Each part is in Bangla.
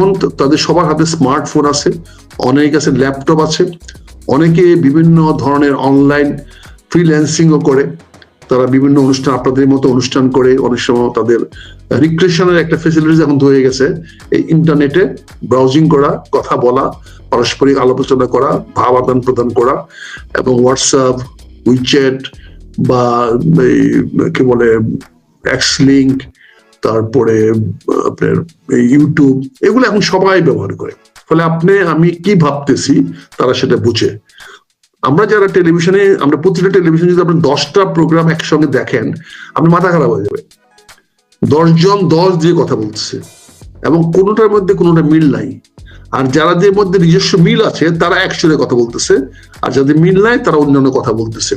এখন তাদের সবার হাতে স্মার্টফোন আছে অনেক কাছে ল্যাপটপ আছে, অনেকে বিভিন্ন ধরনের অনলাইন ফ্রিল্যান্সিংও করে, তারা বিভিন্ন অনুষ্ঠান, আপনাদের মতো অনুষ্ঠান করে, অনেক সময় তাদের রিক্রেশনের একটা ফেসিলিটিস এখন হয়ে গেছে, এই ইন্টারনেটে ব্রাউজিং করা, কথা বলা, পারস্পরিক আলোচনা করা ভাব আদান প্রদান করা এবং হোয়াটসঅ্যাপ উইচ্যাট বা কি বলে এক্স লিঙ্ক তারপরে, আপনার ইউটিউব এগুলো এখন সবাই ব্যবহার করে। ফলে আপনি, আমি কি ভাবতেছি, তারা সেটা বুঝে। আমরা যারা টেলিভিশনে, আমরা প্রতিটা টেলিভিশনে যদি আপনি দশটা প্রোগ্রাম একসঙ্গে দেখেন, আপনি মাথা খারাপ হয়ে যাবে দশজন, দশ দিয়ে কথা বলছে এবং কোনোটার মধ্যে কোনোটা মিল নাই। আর যারাদের মধ্যে নিজস্ব মিল আছে, তারা একসঙ্গে কথা বলতেছে। আর যাদের মিল নাই, তারা অন্যান্য কথা বলতেছে।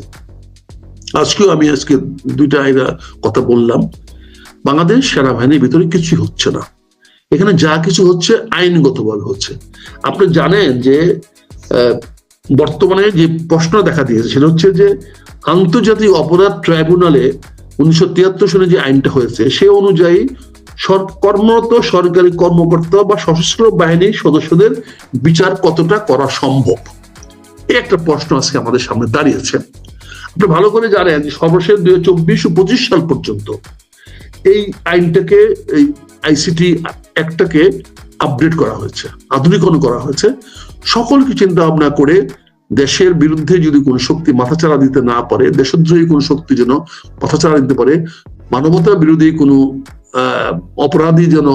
আজকেও আমি আজকে দুইটা এরা কথা বললাম। বাংলাদেশ সেনাবাহিনীর ভিতরে কিছু হচ্ছে না। এখানে যা কিছু হচ্ছে, আইনগতভাবে হচ্ছে। আপনি জানেন যে বর্তমানে যে প্রশ্ন দেখা দিয়েছে, সেটা হচ্ছে যে, আন্তর্জাতিক অপরাধ ট্রাইব্যুনালে উনিশশো তিয়াত্তর সালে যে আইনটা হয়েছে, সে অনুযায়ী কর্মরত সরকারি কর্মকর্তা বা সশস্ত্র বাহিনীর সদস্যদের বিচার কতটা করা সম্ভব? এই একটা প্রশ্ন আজকে আমাদের সামনে দাঁড়িয়েছে। আপনি ভালো করে জানেন সর্বশেষ দুই হাজার চব্বিশ ও পঁচিশ সাল পর্যন্ত এই আইনটাকে, এই আইসিটি একটাকে আপডেট করা হয়েছে, আধুনিকরণ করা হয়েছে। সকলকে চিন্তা ভাবনা করে দেশের বিরুদ্ধে যদি কোনো শক্তি মাথাচাড়া দিতে না পারে, দেশদ্রোহী কোনো শক্তি যেন মাথাচাড়া দিতে পারে, মানবতা বিরোধী কোনো অপরাধী যেন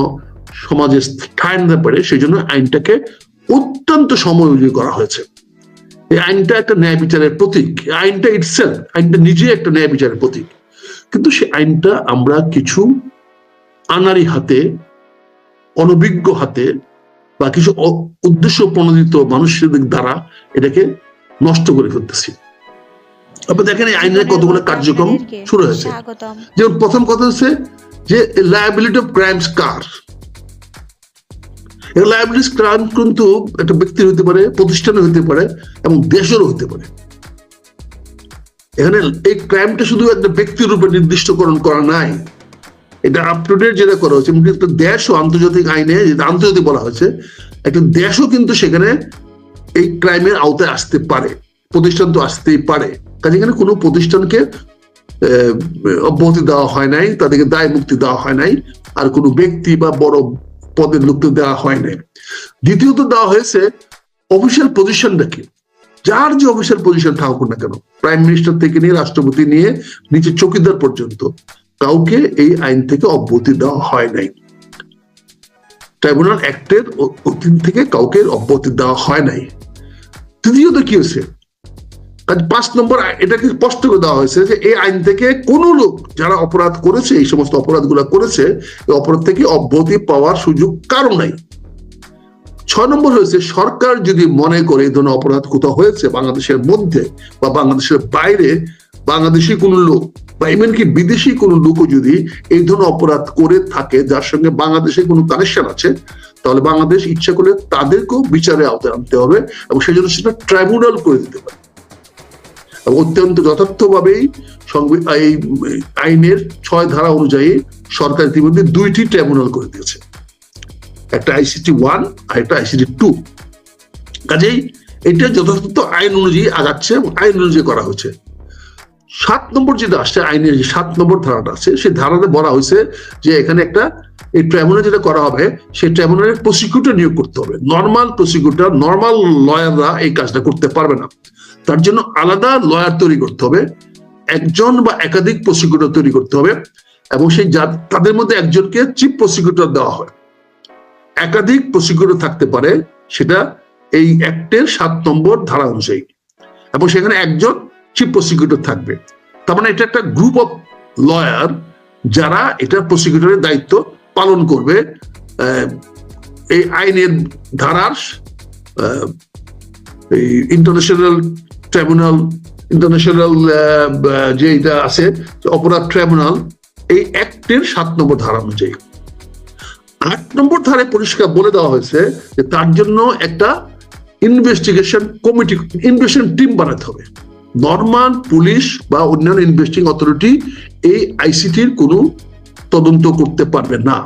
সমাজে ঠাঁই নিতে পারে, সেই জন্য আইনটাকে অত্যন্ত সময়োজী করা হয়েছে। এই আইনটা একটা ন্যায় বিচারের প্রতীক। আইনটা ইটসেলফ আইনটা নিজে একটা ন্যায় বিচারের প্রতীক। কিন্তু সেই আইনটা আমরা কিছু আনারি হাতে অনভিজ্ঞ হাতে বা কিছু উদ্দেশ্য প্রণোদিত মানুষের দ্বারা এটাকে নষ্ট করে ফেলতেছি। আপনি দেখেন এই আইনের কতগুলো কার্যক্রম শুরু হয়েছে। যেমন প্রথম কথা হচ্ছে যে লায়াবিলিটি অফ ক্রাইমস কার? লায়াবিলিটি ক্রাইম কিন্তু একটা ব্যক্তির হতে পারে প্রতিষ্ঠানের হতে পারে এবং দেশেরও হতে পারে। এখানে এই ক্রাইমটা শুধু একটা ব্যক্তির রূপে নির্দিষ্টকরণ করা নাই। এটা আপ টু ডেট যেটা করা হয়েছে একটা দেশ ও আন্তর্জাতিক আইনে যেটা আন্তর্জাতিক বলা হয়েছে, একটা দেশও কিন্তু সেখানে এই ক্রাইমের আওতায় আসতে পারে, প্রতিষ্ঠান তো আসতেই পারে। কাজে এখানে কোনো প্রতিষ্ঠানকে অব্যাহতি দেওয়া হয় নাই, তাদেরকে দায় মুক্তি দেওয়া হয় নাই, আর কোনো ব্যক্তি বা বড় পদের লোককে দেওয়া হয় নাই। দ্বিতীয়ত দেওয়া হয়েছে অফিসিয়াল পজিশনটা কি? যার যে অফিসের পজিশন থাকুক না কেন প্রাইম মিনিস্টার থেকে নিয়ে রাষ্ট্রপতি নিয়ে নিচে চৌকিদার পর্যন্ত, কাউকে এই আইন থেকে অব্যাহতি দেওয়া হয় নাই। ট্রাইব্যুনাল অ্যাক্টের অধীন থেকে কাউকে অব্যাহতি দেওয়া হয় নাই। তৃতীয়ত কি হয়েছে? কাজ পাঁচ নম্বর, এটাকে স্পষ্ট করে দেওয়া হয়েছে যে এই আইন থেকে কোন লোক যারা অপরাধ করেছে, এই সমস্ত অপরাধগুলো করেছে, এই অপরাধ থেকে অব্যাহতি পাওয়ার সুযোগ কারও নাই। ছয় নম্বর হয়েছে সরকার যদি মনে করে এই ধরনের অপরাধ কোথাও হয়েছে বাংলাদেশের মধ্যে বা বাংলাদেশের বাইরে, বাংলাদেশি কোনো লোক বা এমনকি বিদেশি কোনো লোকও যদি এই ধরনের অপরাধ করে থাকে, যার সঙ্গে বাংলাদেশে কোনো কানেকশন আছে, তাহলে বাংলাদেশ ইচ্ছা করলে তাদেরকেও বিচারে আওতায় আনতে হবে এবং সেই জন্য সেটা ট্রাইব্যুনাল করে দিতে পারে। এবং অত্যন্ত যথার্থভাবেই এই আইনের ছয় ধারা অনুযায়ী সরকার ইতিমধ্যে দুইটি ট্রাইব্যুনাল করে দিয়েছে। একটা আইসিটি ওয়ান আর একটা আইসিটি টু কাজেই এটা যথাযথ আইন অনুযায়ী আগাচ্ছে এবং আইন অনুযায়ী করা হয়েছে। সাত নম্বর যেটা আসছে, আইনের যে সাত নম্বর ধারাটা আছে, সেই ধারাতে বলা হয়েছে যে এখানে একটা এই ট্রাইব্যুনাল যেটা করা হবে, সেই ট্রাইব্যুনালের প্রসিকিউটর নিয়োগ করতে হবে। নর্মাল প্রসিকিউটর নর্মাল লয়াররা এই কাজটা করতে পারবে না। তার জন্য আলাদা লয়ার তৈরি করতে হবে, একজন বা একাধিক প্রসিকিউটর তৈরি করতে হবে এবং সেই তাদের মধ্যে একজনকে চিফ প্রসিকিউটর দেওয়া হয়। একাধিক প্রসিকিউটর থাকতে পারে, সেটা এই অ্যাক্টের সাত নম্বর ধারা অনুযায়ী। এবং সেখানে একজন চিফ প্রসিকিউটর থাকবে। তার মানে এটা একটা গ্রুপ অফ লয়ার যারা এটা প্রসিকিউটরের দায়িত্ব পালন করবে। এই আইনের ধারার এই ইন্টারন্যাশনাল ট্রাইব্যুনাল ইন্টারন্যাশনাল যে এটা আছে, অপরাধ ট্রাইব্যুনাল এই অ্যাক্টের সাত নম্বর ধারা অনুযায়ী। আট নম্বর ধারে পরিষ্কার বলে দেওয়া হয়েছে যে তার জন্য একটা ইনভেস্টিগেশন কমিটি ইনভেস্টিগেশন টিম বানাতে হবে। নর্মাল পুলিশ বা অন্যান্য ইনভেস্টিং অথরিটি এই আইসিটির কোনো তদন্ত করতে পারবে না।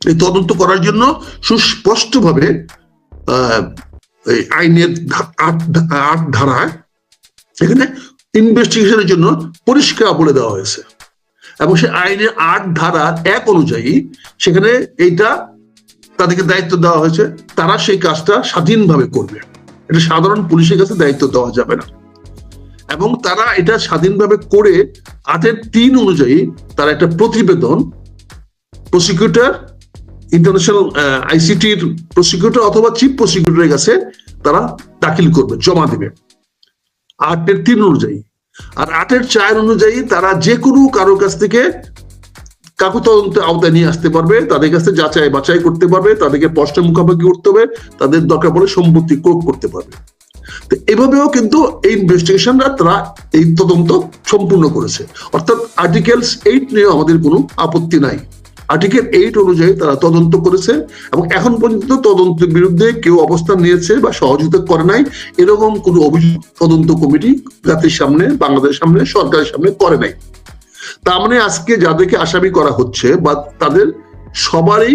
এই তদন্ত করার জন্য সুস্পষ্টভাবে আইনের আট ধারায় এখানে ইনভেস্টিগেশনের জন্য পরিষ্কার বলে দেওয়া হয়েছে। এবং সে আইনের আট ধারা এক অনুযায়ী সেখানে এইটা তাদেরকে দায়িত্ব দেওয়া হয়েছে। তারা সেই কাজটা স্বাধীনভাবে করবে। এটা সাধারণ পুলিশের কাছে দায়িত্ব দেওয়া যাবে না। এবং তারা এটা স্বাধীনভাবে করে আটের তিন অনুযায়ী তারা একটা প্রতিবেদন প্রসিকিউটর ইন্টারন্যাশনাল আইসিটির প্রসিকিউটর অথবা চিফ প্রসিকিউটরের কাছে তারা দাখিল করবে, জমা দেবে। আটের তিন অনুযায়ী। আর আটের চায়ের অনুযায়ী তারা যে কোনো কারোর কাছ থেকে কাকু তদন্ত আওতায় নিয়ে আসতে পারবে, তাদের কাছে যাচাই বাছাই করতে পারবে, তাদেরকে প্রশ্নের মুখোমুখি করতে হবে, তাদের দরকার পড়ে সম্পত্তি ক্রোক করতে পারবে। তো এভাবেও কিন্তু এই ইনভেস্টিগেশনরা তারা এই তদন্ত সম্পূর্ণ করেছে। অর্থাৎ আর্টিকেলস এইট নিয়ে আমাদের কোনো আপত্তি নাই। আর্টিকেল এইট অনুযায়ী তারা তদন্ত করেছে এবং এখন পর্যন্ত তদন্তের বিরুদ্ধে কেউ অবস্থান নিয়েছে বা সহযোগিতা করে নাই। এরকম কোনো অভিযোগ তদন্ত কমিটি জাতির সামনে, বাংলাদেশের সামনে, সরকারের সামনে করে নাই। তার মানে আজকে যাদেরকে আসামি করা হচ্ছে বা তাদের সবারই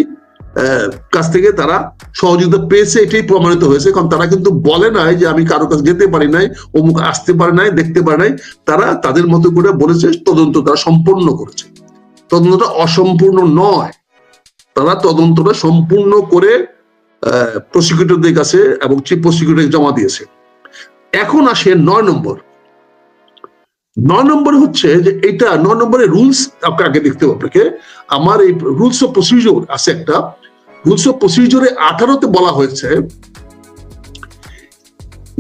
কাছ থেকে তারা সহযোগিতা পেয়েছে, এটাই প্রমাণিত হয়েছে। কারণ তারা কিন্তু বলে নাই যে আমি কারও কাছে যেতে পারি নাই, অমুক আসতে পারে নাই, দেখতে পারে নাই। তারা তাদের মতো করে বলেছে, তদন্ত তারা সম্পূর্ণ করেছে। তদন্তটা অসম্পূর্ণ নয়। তারা তদন্তটা সম্পূর্ণ করে প্রসিকিউটরদের কাছে এবং চিফ প্রসিকিউটর জমা দিয়েছে। এখন আসে নয় নম্বর। নয় নম্বর হচ্ছে যে এটা, নয় নম্বরের রুলস আগে দেখতে হবে আপনাকে। আমার এই রুলস অফ প্রসিডিওর আছে একটা। রুলস অফ প্রসিডিওরে আঠারোতে বলা হয়েছে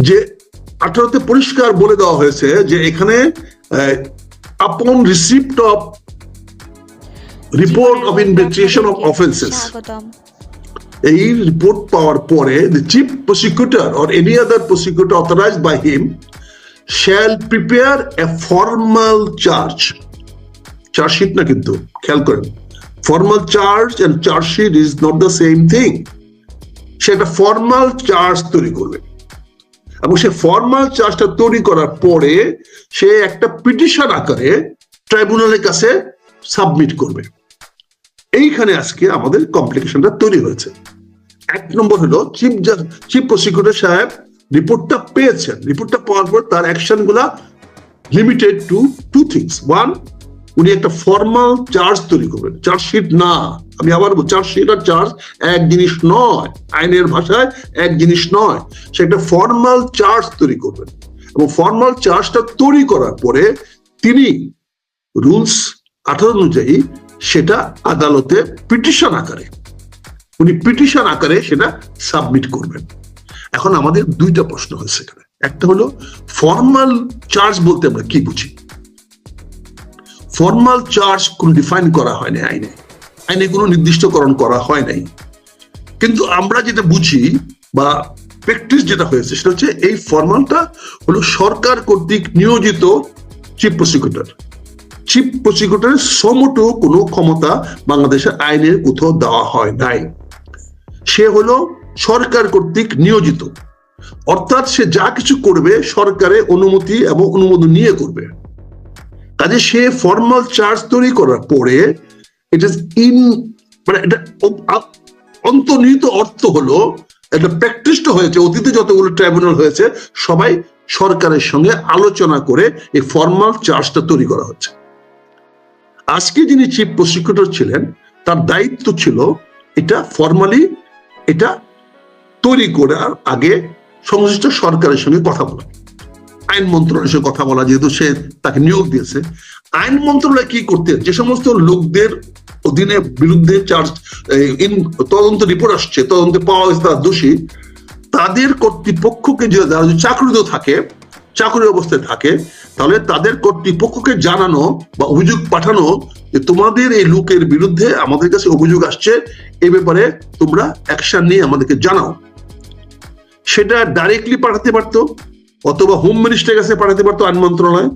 যে, আঠারোতে পরিষ্কার বলে দেওয়া হয়েছে যে এখানে upon receipt of report of investigation of offences এই রিপোর্ট পাওয়ার পরে the chief prosecutor or any other prosecutor authorized by him shall prepare a formal charge. Chargesheet না কিন্তু খেয়াল করেন। Formal charge and chargesheet is not the same thing সে একটা ফর্মাল চার্জ তৈরি করবে। এবং সে ফর্মাল চার্জটা তৈরি করার পরে সে একটা পিটিশন আকারে ট্রাইব্যুনালের কাছে সাবমিট করবে। এইখানে আজকে আমাদের কমপ্লিকেশনটা তৈরি হয়েছে। এক নম্বর হলো চিফ চিফ প্রসিকিউটর সাহেব রিপোর্টটা পেয়েছেন। রিপোর্টটা পাওয়ার পর তার অ্যাকশনগুলা limited to two things one উনি একটা ফর্মাল চার্জ তৈরি করবেন। চার্জশিট না। আমি আবার চার্জশিট আর চার্জ এক জিনিস নয়। আইনের ভাষায় এক জিনিস নয়। সে একটা ফর্মাল চার্জ তৈরি করবেন। এবং ফর্মাল চার্জটা তৈরি করার পরে তিনি রুলস আঠারো অনুযায়ী সেটা আদালতে পিটিশন আকারে। উনি পিটিশন আকারে সেটা সাবমিট করবেন। এখন আমাদের দুইটা প্রশ্ন হয়েছে এখানে। একটা হলো ফর্মাল চার্জ বলতে আমরা কি বুঝি? ফর্মাল চার্জ কোন ডিফাইন করা হয়নি আইনে। আইনে কোনো নির্দিষ্টকরণ করা হয় নাই। কিন্তু আমরা যেটা বুঝি বা প্র্যাকটিস যেটা হয়েছে, সেটা হচ্ছে এই ফর্মালটা হলো সরকার কর্তৃক নিয়োজিত চিফ প্রসিকিউটর চিফ প্রসিকিউটরের সমটো কোনো ক্ষমতা বাংলাদেশের আইনের কোথাও দেওয়া হয় নাই। সে হলো সরকার কর্তৃক নিয়োজিত। অর্থাৎ সে যা কিছু করবে সরকারের অনুমতি এবং অনুমোদন নিয়ে করবে। কাজে সে ফর্মাল চার্জ তৈরি করার পরে ইট ইজ ইন মানে এটা অন্তর্নিহিত অর্থ হলো একটা প্র্যাকটিসটা হয়েছে, অতীতে যতগুলো ট্রাইব্যুনাল হয়েছে, সবাই সরকারের সঙ্গে আলোচনা করে এই ফর্মাল চার্জটা তৈরি করা হচ্ছে। আজকে যিনি চিফ প্রসিকিউটর ছিলেন, তার দায়িত্ব ছিল এটা ফর্মালি এটা তৈরি করার আগে সংশ্লিষ্ট সরকারের সঙ্গে কথা বলা। আইন মন্ত্রণালয়ের সঙ্গে কথা বলা, যেহেতু সে তাকে নিয়োগ দিয়েছে। আইন মন্ত্রণালয় কি করতে, যে সমস্ত লোকদের অধীনে বিরুদ্ধে চার্জ তদন্ত রিপোর্ট আসছে, তদন্তে পাওয়া হয়েছে তারা দোষী, তাদের কর্তৃপক্ষকে যে যারা চাকরিতে থাকে চাকরি অবস্থায় থাকে তাহলে তাদের কর্তৃপক্ষকে জানানো বা অভিযোগ পাঠানো যে তোমাদের এই লোকের বিরুদ্ধে আমাদের কাছে অভিযোগ আসছে, এ ব্যাপারে তোমরা অ্যাকশন নিয়ে আমাদেরকে জানাও। সেটা ডাইরেক্টলি পাঠাতে পারতো, অথবা হোম মিনিস্টারের কাছে পাঠাতে পারতো আইন মন্ত্রণালয়।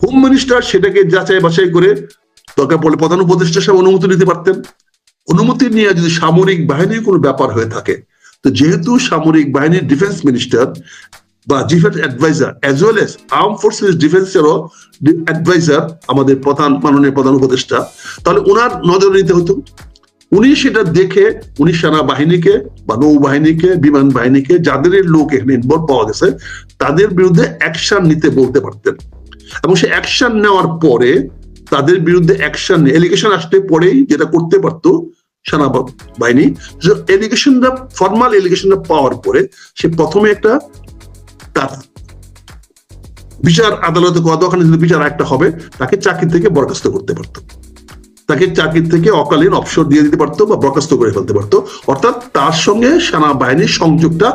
হোম মিনিস্টার সেটাকে যাচাই বাছাই করে দরকার পড়লে প্রধান উপদেষ্টা সাহেব অনুমতি নিতে পারতেন। অনুমতি নিয়ে যদি সামরিক বাহিনীর কোনো ব্যাপার হয়ে থাকে, তো যেহেতু সামরিক বাহিনীর ডিফেন্স মিনিস্টার বা defence adviser as well as armed forces ডিফেন্সেরও adviser আমাদের প্রধান মাননীয় প্রধান উপদেষ্টা। তাহলে ওনার নজরে নিতে হতো। উনি সেটা দেখে, উনি সেনাবাহিনীকে বা নৌবাহিনীকে, বিমান বাহিনীকে, যাদের লোক এখানে ইনভলভ পাওয়া গেছে, তাদের বিরুদ্ধে অ্যাকশন নিতে বলতে পারতেন। এবং সে অ্যাকশন নেওয়ার পরে তাদের বিরুদ্ধে অ্যাকশন এলিগেশন আসতে পরেই যেটা করতে পারতো সেনাবাহিনী। এলিগেশনটা ফর্মাল এলিগেশনটা পাওয়ার পরে সে প্রথমে একটা তার বিচার আদালতে ওখানে যদি বিচার একটা হবে, তাকে চাকরি থেকে বরখাস্ত করতে পারত। তাকে চাকরি থেকে অকালীন অবসর দিয়ে দিতে পারতো বা বরখাস্ত করে ফেলতে পারতো। অর্থাৎ তার সঙ্গে সেনাবাহিনীর সংযোগটা